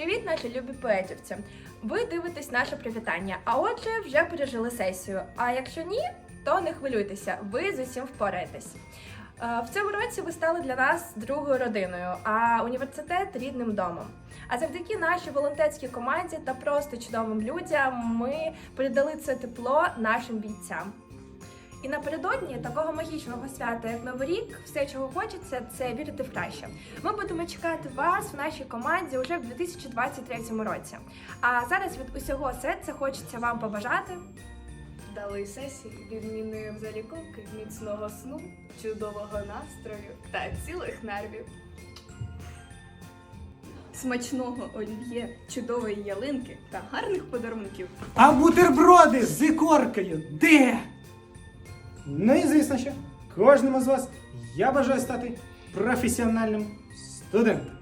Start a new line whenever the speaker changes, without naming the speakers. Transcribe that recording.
Привіт, наші любі поетівці! Ви дивитесь наше привітання, а отже, вже пережили сесію. А якщо ні, то не хвилюйтеся, ви з усім впораєтесь. Е, В цьому році ви стали для нас другою родиною, а університет рідним домом. А завдяки нашій волонтерській команді та просто чудовим людям ми передали це тепло нашим бійцям. І напередодні такого магічного свята, як Новий рік, все, чого хочеться, це вірити в краще. Ми будемо чекати вас в нашій команді уже в 2023 році. А зараз від усього серця хочеться вам побажати
Дали сесії, відмінної заліковки, міцного сну, чудового настрою та цілих нервів. Смачного олів'є, чудової ялинки та гарних подарунків.
А бутерброди з ікоркою де? Ну і звісно, що кожному з вас я бажаю стати професіональним студентом.